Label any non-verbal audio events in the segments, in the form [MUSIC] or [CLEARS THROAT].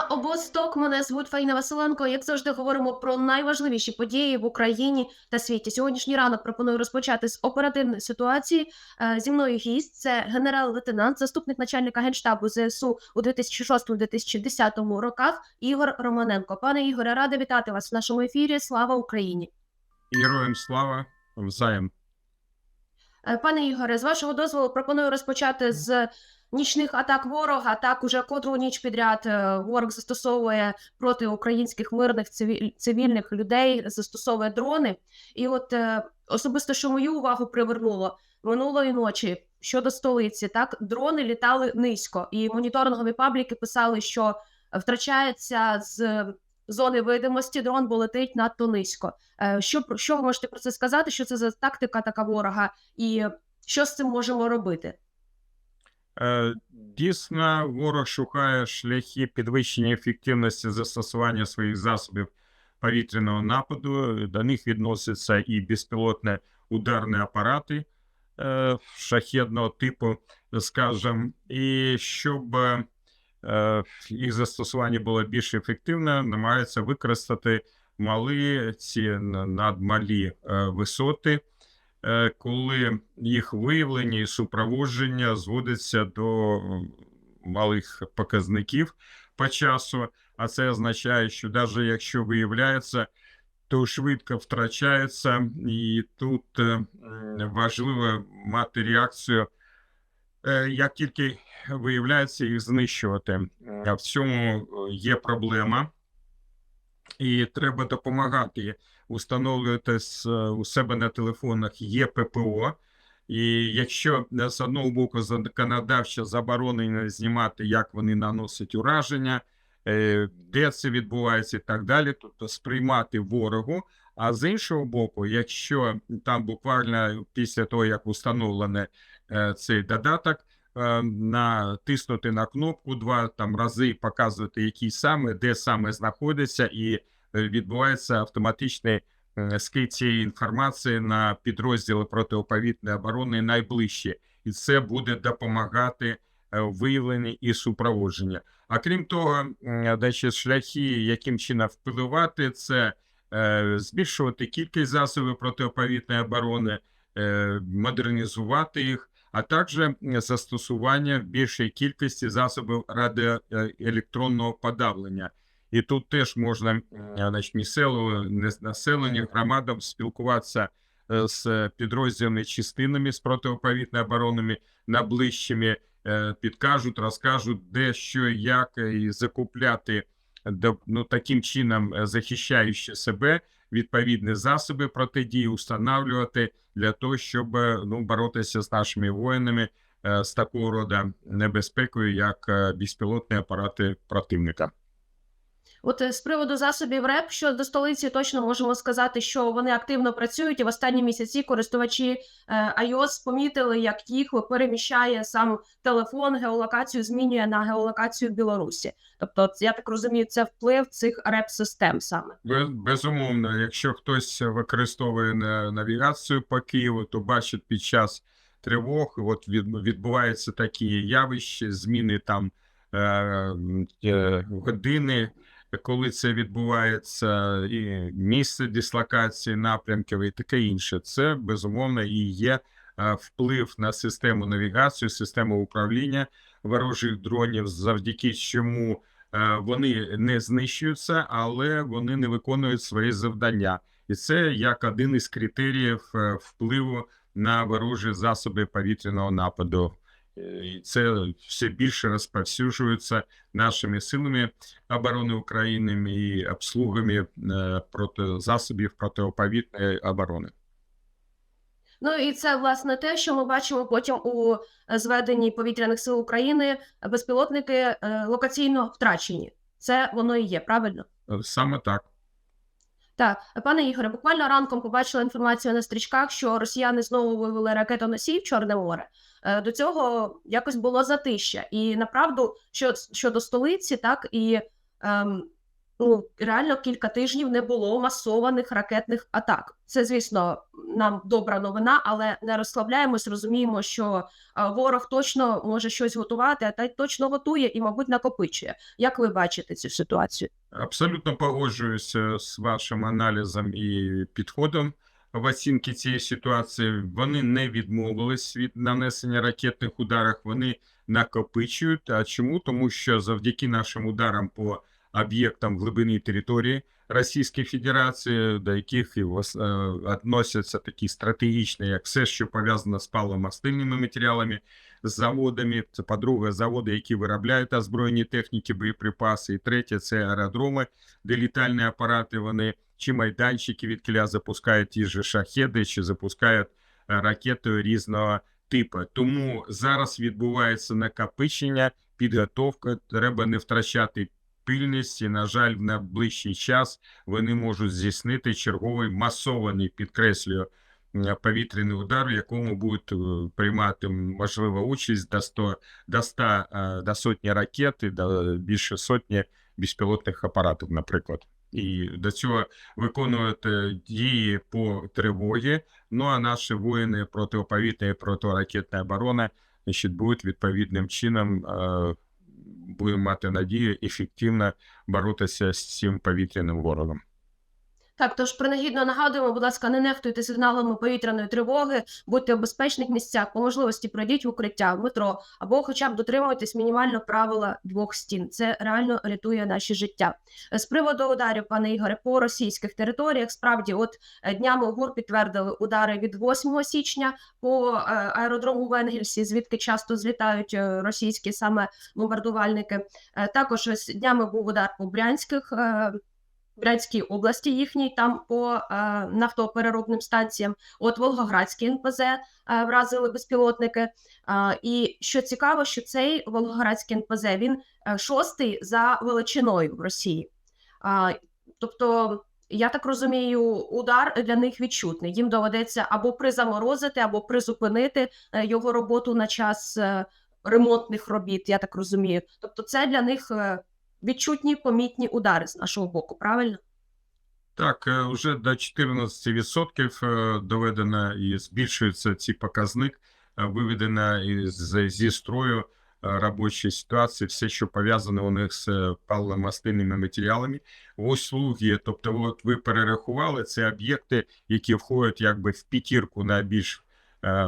обосток. Мене звуть Фаїна Василенко. Як завжди, говоримо про найважливіші події в Україні та світі. Сьогоднішній ранок пропоную розпочати з оперативної ситуації. Е, Зі мною гість це генерал-лейтенант, заступник начальника генштабу ЗСУ у 2006-2010 роках Ігор Романенко. Пане Ігоре, рада вітати вас в нашому ефірі. Слава Україні! Героям слава взаєм. Е, Пане Ігоре, з вашого дозволу пропоную розпочати з нічних атак ворога. Так уже котру ніч підряд е, ворог застосовує проти українських мирних цивільних людей, застосовує дрони. І от е, особисто, що мою увагу привернуло минулої ночі щодо столиці, так дрони літали низько, і моніторингові пабліки писали, що втрачається з зони видимості дрон, бо летить надто низько. Е, Що що ви можете про це сказати? Що це за тактика така ворога, і що з цим можемо робити? Е, Дійсно, ворог шукає шляхи підвищення ефективності застосування своїх засобів повітряного нападу. До них відносяться і безпілотні ударні апарати е, шахедного типу, скажімо, і щоб е, їх застосування було більш ефективне, намагаються використати малі ці надмалі висоти. Е, коли їх виявлення і супроводження зводиться до малих показників по часу, а це означає, що навіть якщо виявляється, то швидко втрачається, і тут е, важливо мати реакцію, е, як тільки виявляється, їх знищувати. А в цьому є проблема, і треба допомагати установлювати з, е, у себе на телефонах є ППО. І якщо е, з одного боку законодавчо заборонено знімати, як вони наносять ураження, е, де це відбувається і так далі, тобто сприймати ворогу. А з іншого боку, якщо там буквально після того, як установлений цей додаток, натиснути на кнопку два там рази, показувати, який саме, де саме знаходиться, і відбувається автоматичний е, скид цієї інформації на підрозділи протиповітряної оборони найближчі, і це буде допомагати е, виявленні і супроводженні. А крім того, значить, шляхи, яким чином впливати, це е, збільшувати кількість засобів протиповітряної оборони, модернізувати їх, а також застосування більшої кількості засобів радіоелектронного подавлення. І тут теж можна м, значить, місцевого нес- населення, громадам спілкуватися е, з підрозділами частинами з протиповітряної оборони найближчими, е, підкажуть, розкажуть, де що, як е, і закупляти ну, таким чином е, захищаючи себе відповідні засоби протидії, установлювати для того, щоб е, ну, боротися з нашими воїнами е, з такого роду небезпекою, як е, безпілотні апарати противника. От е, з приводу засобів РЕП щодо столиці точно можемо сказати, що вони активно працюють, і в останні місяці користувачі е, iOS помітили, як їх переміщає сам телефон, геолокацію змінює на геолокацію Білорусі. Тобто, я так розумію, це вплив цих РЕП-систем саме. Бе- Безумовно, якщо хтось використовує на- навігацію по Києву, то бачить під час тривог, от відбуваються такі явища, зміни там е, години, коли це відбувається, і місце дислокації напрямків і таке інше. Це безумовно і є е, вплив на систему навігації, систему управління ворожих дронів, завдяки чому е, вони не знищуються, але вони не виконують свої завдання. І це як один із критеріїв е, впливу на ворожі засоби повітряного нападу. Е, І це все більше розповсюджується нашими силами оборони України і обслугами е, проти засобів протиповітряної оборони. Ну і це власне те, що ми бачимо потім у зведенні повітряних сил України. Безпілотники е, локаційно втрачені. Це воно і є, правильно? Саме так. Так, пане Ігоре, буквально ранком побачила інформацію на стрічках, що росіяни знову вивели ракетоносій в Чорне море. Е, До цього якось було затища. І направду, що щодо столиці, так і ем, ну реально кілька тижнів не було масованих ракетних атак. Це, звісно, нам добра новина, але не розслабляємось, розуміємо, що ворог точно може щось готувати, а та й точно готує і, мабуть, накопичує. Як ви бачите цю ситуацію? Абсолютно погоджуюся з вашим аналізом і підходом в оцінці цієї ситуації. Вони не відмовились від нанесення ракетних ударів, вони накопичують. А чому? Тому що завдяки нашим ударам по об'єктам глибини території Російської Федерації, до яких і е, відносяться такі стратегічні, як все, що пов'язано з паливомастильними матеріалами, з заводами. Це по-друге, заводи, які виробляють озброєні техніки, боєприпаси. І третє це аеродроми, де літальні апарати вони чи майданчики від кіля запускають ті ж шахеди, чи запускають е, ракети різного типу. Тому зараз відбувається накопичення, підготовка. Треба не втрачати пильність. І, на жаль, в найближчий час вони можуть здійснити черговий масований, підкреслюю, повітряний удар, в якому будуть е, приймати можливо участь до 100, до 100, е, до сотні ракет і до більше сотні безпілотних апаратів, наприклад. І до цього виконують е, дії по тривогі. Ну а наші воїни протиповітряної протиракетної оборони значить, будуть відповідним чином, будемо мати надію, ефективно боротися з цим повітряним ворогом. Так, тож принагідно нагадуємо, будь ласка, не нехтуйте сигналами повітряної тривоги, будьте в безпечних місцях, по можливості пройдіть в укриття, в метро, або хоча б дотримуйтесь мінімально правила двох стін. Це реально рятує наші життя. Е, З приводу ударів, пане Ігоре, по російських територіях, справді, от е, днями ГУР підтвердили удари від 8 січня по е, аеродрому в Енгельсі, звідки часто злітають російські саме бомбардувальники. Також ось днями був удар по брянських. Брянській області їхній, там по е, нафтопереробним станціям. От Волгоградський НПЗ е, вразили безпілотники. Е, і що цікаво, що цей Волгоградський НПЗ він е, шостий за величиною в Росії. Е, тобто, я так розумію, удар для них відчутний. Їм доведеться або призаморозити, або призупинити е, його роботу на час е, ремонтних робіт. Я так розумію. Тобто, це для них. Відчутні помітні удари з нашого боку, правильно? Так, е, вже до 14% е, доведено і збільшується ці показник, е, виведено із, зі строю робочої ситуації, все, що пов'язане у них з паливомастильними матеріалами. Услуги, тобто, от ви перерахували, це об'єкти, які входять якби в п'ятірку найбільш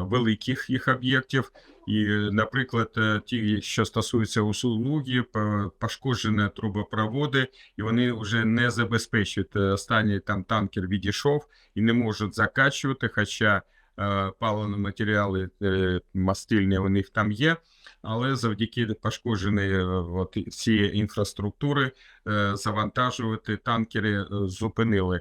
великих їх об'єктів. І, е, наприклад, е, ті, що стосуються услуги, по- пошкоджені трубопроводи, і вони вже не забезпечують. Е, Останній там танкер відійшов і не можуть закачувати, хоча е, паливні матеріали е, мастильні у них там є. Але завдяки пошкодженої е, от, цієї інфраструктури е, завантажувати танкери е, зупинили.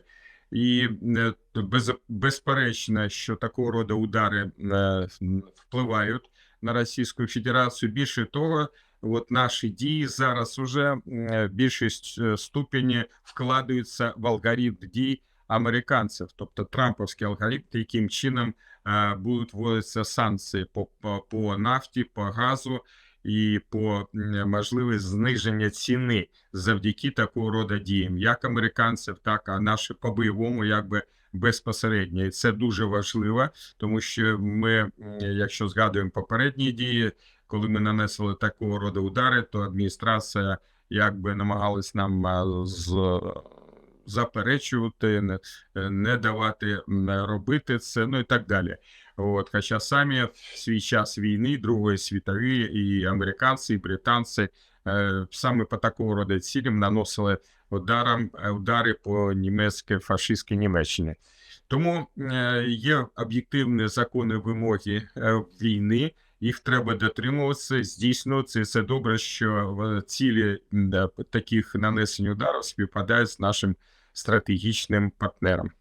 І е, без, безперечно, що такого роду удари е, впливають на Російську Федерацію. Більше того, от наші дії зараз уже е, більшість ступені вкладаються в алгоритм дій американців, тобто трамповський алгоритм, яким чином будуть вводитися санкції по, по, по нафті, по газу і по м, можливість зниження ціни завдяки такого роду діям, як американців, так і наші по бойовому, якби безпосередньо. І це дуже важливо, тому що ми, якщо згадуємо попередні дії, коли ми нанесли такого роду удари, то адміністрація якби намагалась нам з заперечувати, не, не давати робити це, ну і так далі. От, хоча самі в свій час війни, Другої світової, і американці, і британці е, саме по такого роду цілям наносили ударом, е, удари по німецькій фашистській Німеччині. Тому е, є об'єктивні закони вимоги е, війни, їх треба дотримуватися, здійснювати. І це добре, що в цілі таких нанесень ударів співпадають з нашим стратегічним партнером.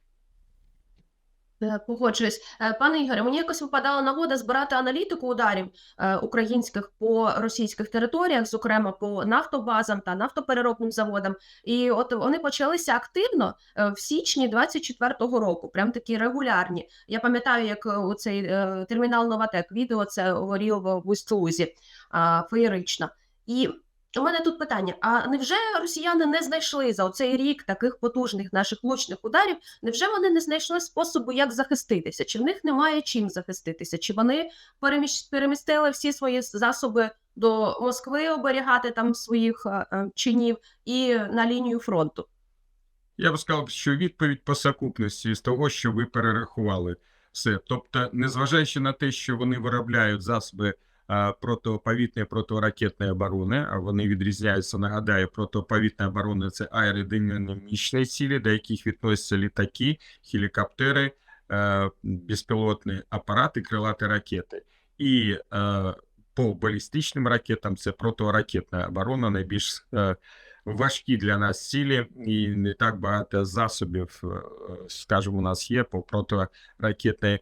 Е, Погоджуюсь. Е, Пане Ігоре, мені якось випадала нагода збирати аналітику ударів е, українських по російських територіях, зокрема по нафтобазам та нафтопереробним заводам. І от вони почалися активно в січні 24-го року, прям такі регулярні. Я пам'ятаю, як у цей термінал Новатек відео це горіло в Усть-Лузі, феєрично. І У мене тут питання: а невже росіяни не знайшли за цей рік таких потужних наших влучних ударів? Невже вони не знайшли способу, як захиститися? Чи в них немає чим захиститися? Чи вони перемістили всі свої засоби до Москви оберігати там своїх е, е, чинів і на лінію фронту? Я б сказав, що відповідь по сукупності з того, що ви перерахували все. Тобто, незважаючи на те, що вони виробляють засоби а, протиповітряної протиракетної оборони, вони відрізняються, нагадаю, протиповітряна оборона це аеродинамічні цілі, до яких відносяться літаки, гелікоптери, безпілотні апарати, крилаті ракети. І по балістичним ракетам це протиракетна оборона, найбільш важкі для нас цілі, і не так багато засобів, скажімо, у нас є по протиракетній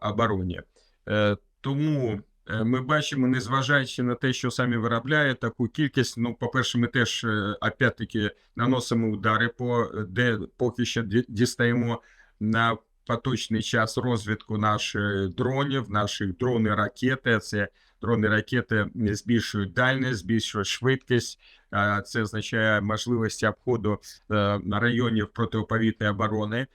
обороні. Е, Тому ми бачимо, незважаючи на те, що самі виробляє таку кількість. Ну, по-перше, ми теж е, опять-таки наносимо удари по де поки що ді- дістаємо на поточний час розвідку наших дронів, наших дрони ракети. Це дрони ракети збільшують дальність, збільшують швидкість. Це означає можливості обходу е, районів протиповітряної оборони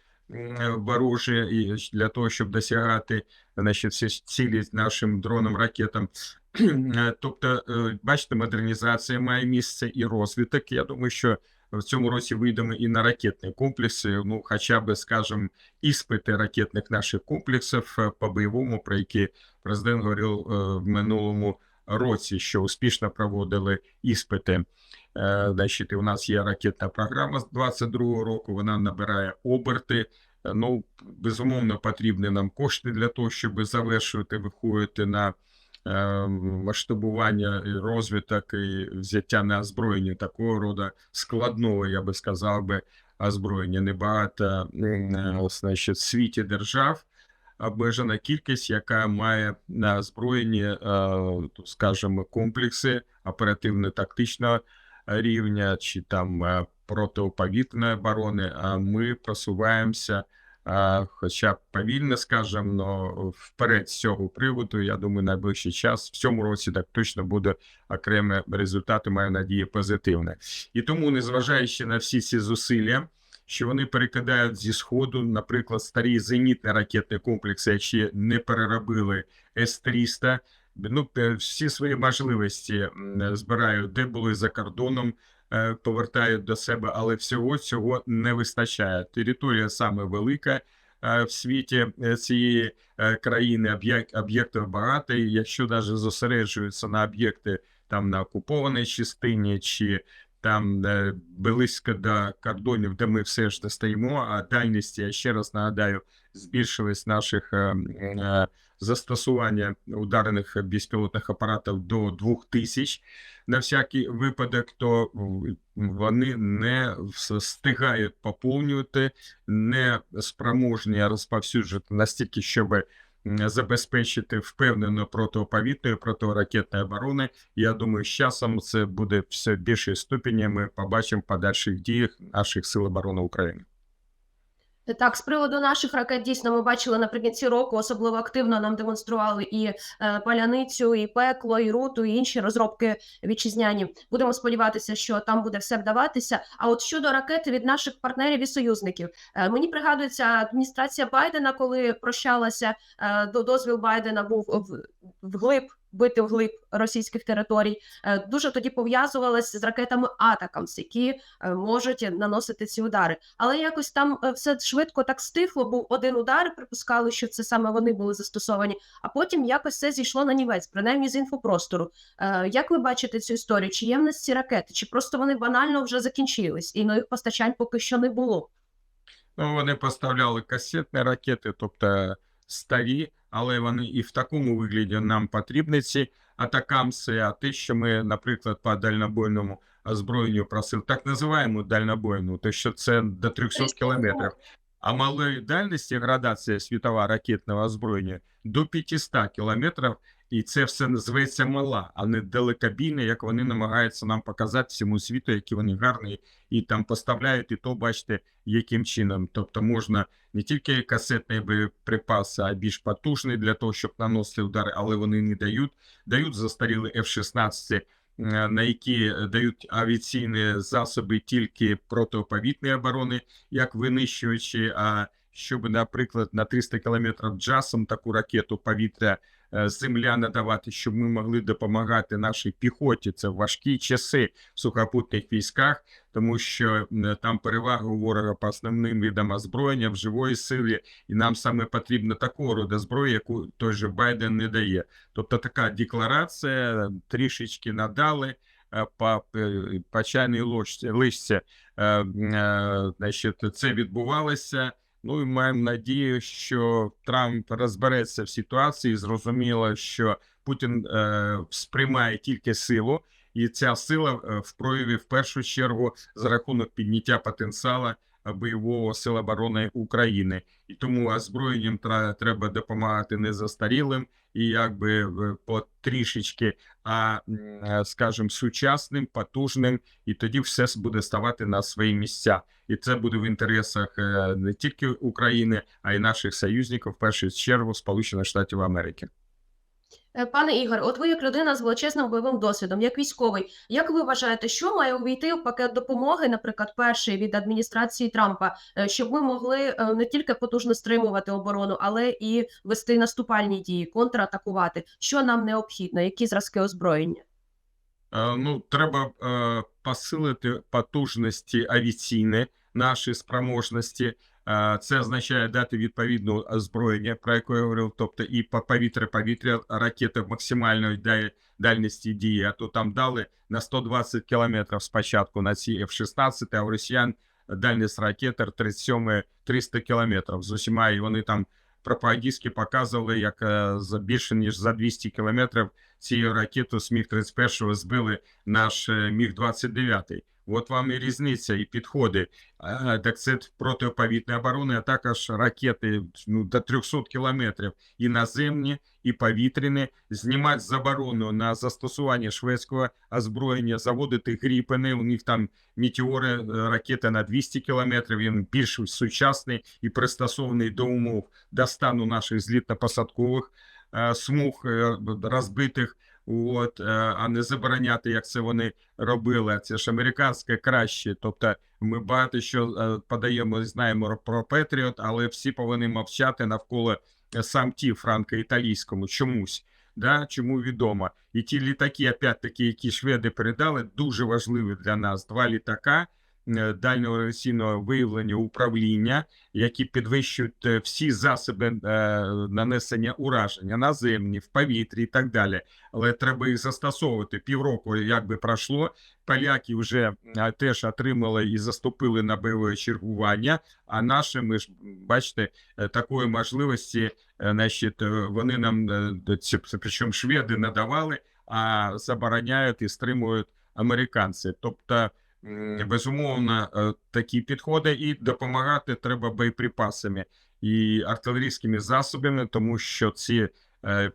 ворожі для того, щоб досягати значить, всі цілі нашим дронам ракетам. [CLEARS THROAT] Тобто, бачите, модернізація має місце і розвиток. Я думаю, що в цьому році вийдемо і на ракетні комплекси. Ну, хоча б, скажімо, іспити ракетних наших комплексів е, по бойовому, про які президент говорив е, в минулому році, що успішно проводили іспити. Е, Значить, у нас є ракетна програма з 22-го року. Вона набирає оберти. Е, Ну, безумовно, потрібні нам кошти для того, щоб завершувати, виходити на е, масштабування і розвиток і взяття на озброєння такого роду складного, я би сказав би, озброєння. Небагато е, значить, в світі держав обмежена кількість, яка має на озброєнні, е, скажімо, комплекси оперативно-тактичного рівня чи там е, протиповітряної оборони. А ми просуваємося, хоча б повільно, скажімо, но вперед з цього приводу. Я думаю, найближчий час в цьому році так точно буде окремі результати. Маю надію, позитивне. І тому, незважаючи на всі ці зусилля що вони перекидають зі сходу, наприклад, старі зенітні ракетні комплекси, які не переробили С-300, ну, е, всі свої можливості збирають, де були за кордоном, повертають до себе, але всього цього не вистачає. Територія саме велика е, в світі е, цієї е, країни, об'єк- об'єктів багато, і якщо навіть зосереджуються на об'єкти там на окупованій частині чи там е, близько до кордонів, де ми все ж достаємо, а дальність, я ще раз нагадаю, збільшилась наших е, е, застосування ударних безпілотних апаратів до 2000 на всякий випадок, то вони не встигають поповнювати, не спроможні розповсюджувати настільки, щоб м, забезпечити впевнено протиповітної, протиракетної оборони. Я думаю, з часом це буде все більше ступені. Ми побачимо в подальших діях наших сил оборони України. Так, з приводу наших ракет, дійсно, ми бачили наприкінці року, особливо активно нам демонстрували і е, паляницю, і пекло, і руту, і інші розробки вітчизняні. Будемо сподіватися, що там буде все вдаватися. А от щодо ракет від наших партнерів і союзників, е, мені пригадується адміністрація Байдена, коли прощалася, е, до дозвіл Байдена був вглиб. Бити вглиб російських територій Е, дуже тоді пов'язувалася з ракетами Атакамс, які е, можуть наносити ці удари. Але якось там е, все швидко так стихло. Був один удар, припускали, що це саме вони були застосовані. А потім якось все зійшло на нівець, принаймні з інфопростору. Як ви бачите цю історію? Чи є в нас ці ракети, чи просто вони банально вже закінчились, і нових постачань поки що не було? Ну, вони поставляли касетні ракети, тобто старі, але вони і в такому вигляді нам потрібні ці атакамси. А те, що ми, наприклад, по дальнобойному озброєнню просили, так називаємо дальнобойну, то що це до 300 кілометрів. А малої дальності градація світова ракетного озброєння до 500 кілометрів, і це все називається мала, а не далекобійне, як вони намагаються нам показати всьому світу, які вони гарні і там поставляють, і то бачите, яким чином. Тобто можна не тільки касетні боєприпаси, а більш потужні для того, щоб наносити удари, але вони не дають. Дають застаріли F-16 е, на які дають авіаційні засоби тільки протиповітної оборони, як винищувачі. А щоб, наприклад, на 300 кілометрів джасом таку ракету повітря земля надавати, щоб ми могли допомагати нашій піхоті. Це важкі часи в сухопутних військах, тому що там перевага у ворога по основним видам озброєння в живої силі, і нам саме потрібно такого роду зброї, яку той же Байден не дає. Тобто така декларація трішечки надали. е, По, е, по чайній лишці, е, е, значить, це відбувалося. Ну і маємо надію, що Трамп розбереться в ситуації. Зрозуміло, що Путін е, сприймає тільки силу, і ця сила е, в прояві в першу чергу за рахунок підняття потенціалу бойового сил оборони України. І тому озброєнням треба допомагати не застарілим і якби е, потрішечки, а е, скажімо, сучасним, потужним, і тоді все буде ставати на свої місця. І це буде в інтересах е, не тільки України, а й наших союзників, в першу чергу Сполучених Штатів Америки. Е, Пане Ігор, от ви як людина з величезним бойовим досвідом, як військовий, як ви вважаєте, що має увійти в пакет допомоги, наприклад, перший від адміністрації Трампа, е, щоб ми могли е, не тільки потужно стримувати оборону, але і вести наступальні дії, контратакувати? Що нам необхідно? Які зразки озброєння? Ну, треба посилити потужності авіаційні, наші спроможності. Це означає дати відповідне озброєння, про яке я говорив, тобто і по повітря-повітря ракети максимальної дальності дії, а то там дали на 120 кілометрів спочатку на ці F-16, а у росіян дальність ракет Р-37 300 кілометрів з усіма, і вони там пропагандистськи показували, як е, за більше ніж за 200 кілометрів цією ракетою з Міг-31 збили наш е, Міг-29. От вам і різниця, і підходи. А, так це протиповітна оборони, а також ракети ну, до 300 кілометрів і наземні, і повітряні. Знімати заборону на застосування шведського озброєння, заводити гріпени. У них там метеори, е, ракети на 200 кілометрів. Він більш сучасний і пристосований до умов до стану наших злітно-посадкових е, смуг е, розбитих. От, е, а не забороняти, як це вони робили. Це ж американське краще. Тобто, ми багато що е, подаємо, знаємо про Петріот, але всі повинні мовчати навколо е, сам ті франко-італійському чомусь. Да, чому відомо, і ті літаки, опять-таки, які шведи передали, дуже важливі для нас. Два літака дальнього авіаційного виявлення управління, які підвищують е, всі засоби е, нанесення ураження наземні, в повітрі і так далі. Але треба їх застосовувати. Півроку якби пройшло. Поляки вже е, теж отримали і заступили на бойове чергування. А наші, ми ж бачите, е, такої можливості, е, значить, е, вони нам е, причому шведи надавали, а забороняють і стримують американці. Тобто, безумовно, е, такі підходи, і допомагати треба боєприпасами і артилерійськими засобами, тому що ці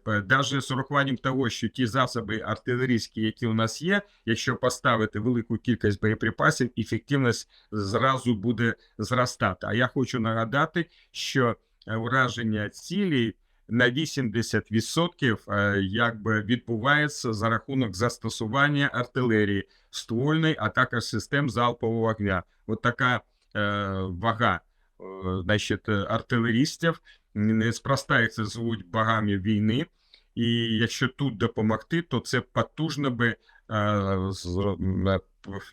навіть з урахуванням того, що ті засоби артилерійські, які у нас є, якщо поставити велику кількість боєприпасів, ефективність зразу буде зростати. А я хочу нагадати, що е, ураження цілей на 80% е, якби відбувається за рахунок застосування артилерії ствольної, а також систем залпового вогня. От така е, вага е, значить, артилерістів. Неспроста їх це звуть богами війни. І якщо тут допомогти, то це потужно би з-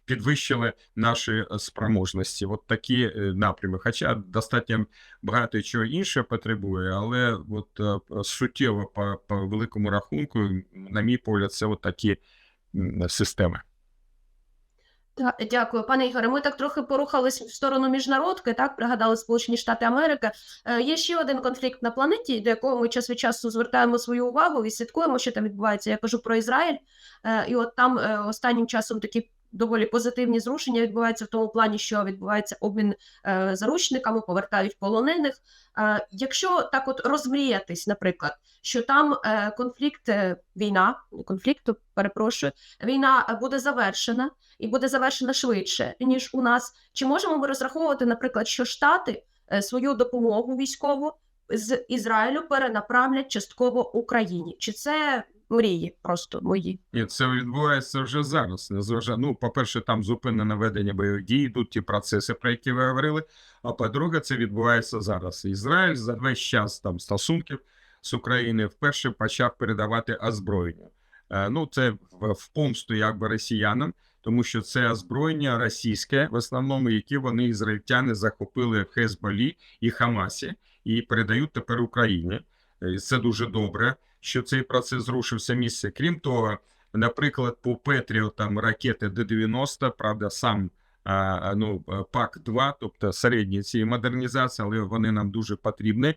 підвищили наші спроможності. От такі е, напрями. Хоча достатньо багато чого інше потребує, але от е, суттєво по, по великому рахунку, на мій погляд, це от такі системи. Дякую, пане Ігоре. Ми так трохи порухались в сторону міжнародки, так пригадали Сполучені Штати Америки. Е, є ще один конфлікт на планеті, до якого ми час від часу звертаємо свою увагу і слідкуємо, що там відбувається. Я кажу про Ізраїль. Е, і от там е, останнім часом такі доволі позитивні зрушення відбуваються в тому плані, що відбувається обмін е, заручниками, повертають полонених. Е, якщо так от розмріятись, наприклад, що там е, конфлікт, війна, конфлікт, перепрошую, війна буде завершена і буде завершена швидше, ніж у нас. Чи можемо ми розраховувати, наприклад, що Штати свою допомогу військову з Ізраїлю перенаправлять частково Україні? Чи це мрії, просто мої. Ні, це відбувається вже зараз. Незважа... Ну, по-перше, там зупинено ведення бойових дій, йдуть ті процеси, про які ви говорили. А по-друге, це відбувається зараз. Ізраїль за весь час там стосунків з Україною вперше почав передавати озброєння. Е, Ну, це в, в помсту якби росіянам, тому що це озброєння російське, в основному, які вони ізраїльтяни захопили в Хезболі і Хамасі і передають тепер Україні. Е, Це дуже добре, що цей процес зрушився місце. Крім того, наприклад, по Петріотам ракети Д-90, правда, сам ну, ПАК-2, тобто середні ці модернізації, але вони нам дуже потрібні.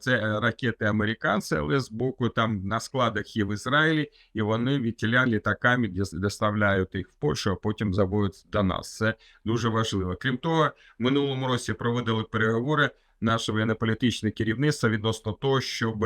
Це ракети американці, але з боку там на складах є в Ізраїлі, і вони відтіля літаками доставляють їх в Польщу, а потім заводять до нас. Це дуже важливо. Крім того, в минулому році проводили переговори наше воєнно-політичне керівництво відносно того, щоб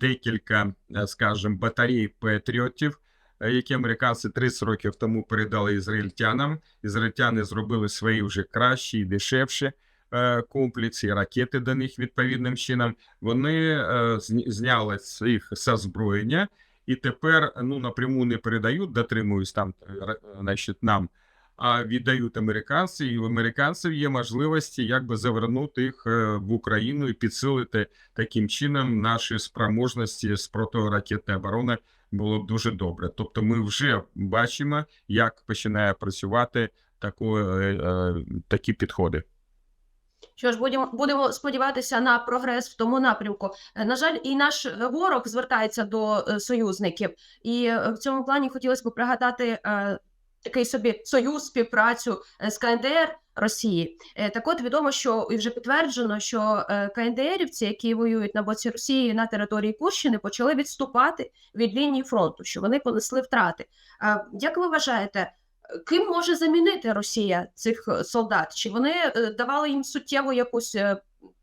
декілька, е, скажімо, батарей патріотів, е, які американці 30 років тому передали ізраїльтянам. Ізраїльтяни зробили свої вже кращі і дешевші е, комплекси, ракети до них відповідним чином. Вони е, зняли їх з озброєння. І тепер ну напряму не передають, дотримуюсь там е, значить, нам, а віддають американці, і у американців є можливості якби завернути їх е, в Україну і підсилити таким чином наші спроможності з протиракетної оборони було б дуже добре. Тобто, ми вже бачимо, як починає працювати тако, е, е, такі підходи. Що ж, будемо, будемо сподіватися на прогрес в тому напрямку. На жаль, і наш ворог звертається до союзників, і в цьому плані хотілося б пригадати такий собі союз, співпрацю е, з КНДР Росії. Е, так от відомо, що і вже підтверджено, що е, КНДРівці, які воюють на боці Росії на території Курщини, почали відступати від лінії фронту, що вони понесли втрати. Як ви вважаєте? Ким може замінити Росія цих солдат? Чи вони давали їм суттєву якусь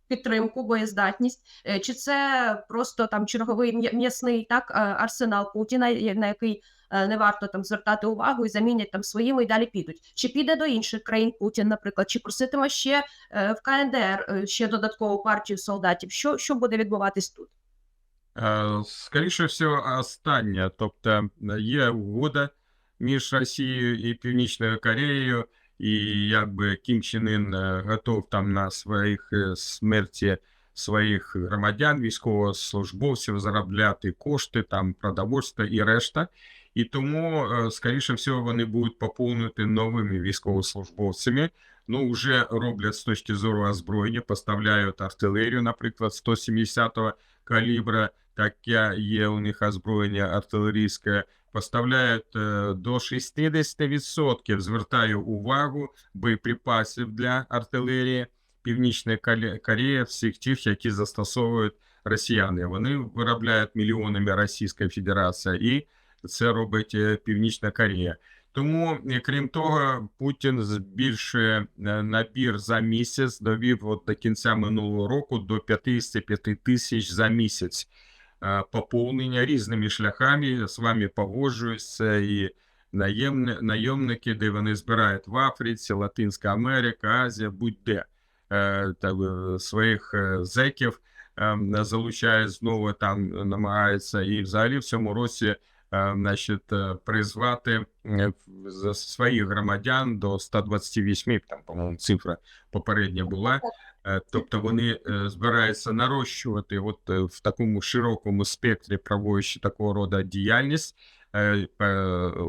підтримку, боєздатність, чи це просто там черговий м'ясний так арсенал Путіна, на який не варто там звертати увагу і замінять там своїми і далі підуть? Чи піде до інших країн Путін, наприклад, чи проситиме ще е, в КНДР е, ще додаткову партію солдатів? Що, що буде відбуватись тут? Е, Скоріше всього, останнє. Тобто є угода між Росією і Північною Кореєю, і якби Кім Чен Ін е, готов там на своїх е, смерті своїх громадян, військовослужбовців заробляти кошти, там продовольство і решта. І тому, е, скоріше всього, вони будуть поповнити новими військовослужбовцями. Ну, вже роблять з точки зору озброєння, поставляють артилерію, наприклад, 170-го калібра, таке є у них озброєння артилерійське, поставляють е, до 60%, звертаю увагу, боєприпасів для артилерії Північної Кореї, всіх тих, які застосовують росіяни. Вони виробляють мільйонами Російська Федерація, і це робить е, Північна Корея. Тому, е, крім того, Путін збільшує е, набір за місяць, довів от до кінця минулого року до 55 тисяч за місяць поповнення різними шляхами. З вами погоджуюсь, це і наємни, найомники, де вони збирають в Африці, Латинська Америка, Азія, будь-де своїх е, зеків залучають знову там, намагаються і взагалі в цьому році значить, призвати своїх громадян до 128, там, по-моєму, цифра попередня була. Е, Тобто вони е, збираються нарощувати от е, в такому широкому спектрі, проводячи такого роду діяльність,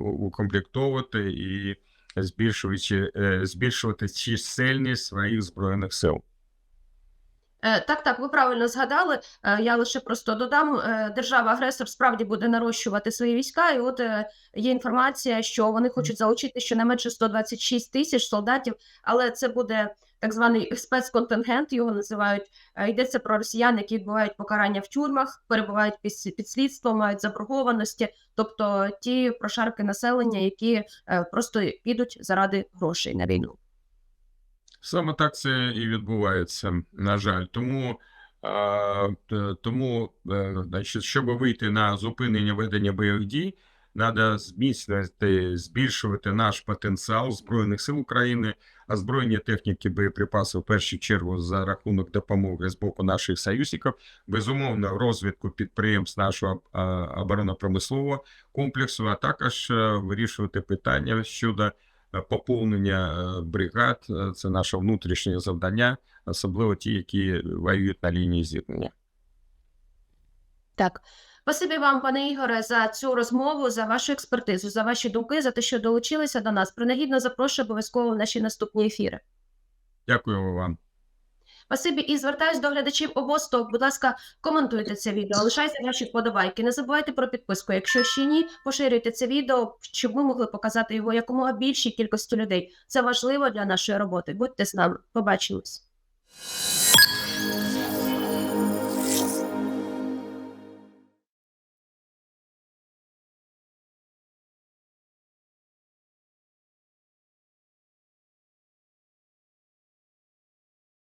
укомплектовувати і збільшуючи, е, збільшувати чисельність своїх збройних сил. Е, Так, так, ви правильно згадали. Е, Я лише просто додам, держава-агресор справді буде нарощувати свої війська, і от є інформація, що вони хочуть залучити щонайменше 126 тисяч солдатів, але це буде так званий спецконтингент, його називають. Е, Йдеться про росіян, які відбувають покарання в тюрмах, перебувають під, під слідством, мають заборгованості, тобто ті прошарки населення, які е, просто підуть заради грошей на війну. Саме так це і відбувається, на жаль. Тому, тому е, значить, щоб вийти на зупинення ведення бойових дій, Треба зміцнювати, збільшувати наш потенціал Збройних сил України, озброєння техніки боєприпасів в першу чергу за рахунок допомоги з боку наших союзників, безумовно, розвитку підприємств нашого а, оборонно-промислового комплексу, а також е, вирішувати питання щодо е, поповнення е, бригад. Це наше внутрішнє завдання, особливо ті, які воюють на лінії зіткнення. Так. Спасибі вам, пане Ігоре, за цю розмову, за вашу експертизу, за ваші думки, за те, що долучилися до нас. Принагідно запрошую обов'язково в наші наступні ефіри. Дякую вам. Спасибі і звертаюсь до глядачів обосток. Будь ласка, коментуйте це відео, лишайте ваші вподобайки. Не забувайте про підписку. Якщо ще ні, поширюйте це відео, щоб ми могли показати його якомога більшій кількості людей. Це важливо для нашої роботи. Будьте з нами. Побачимось.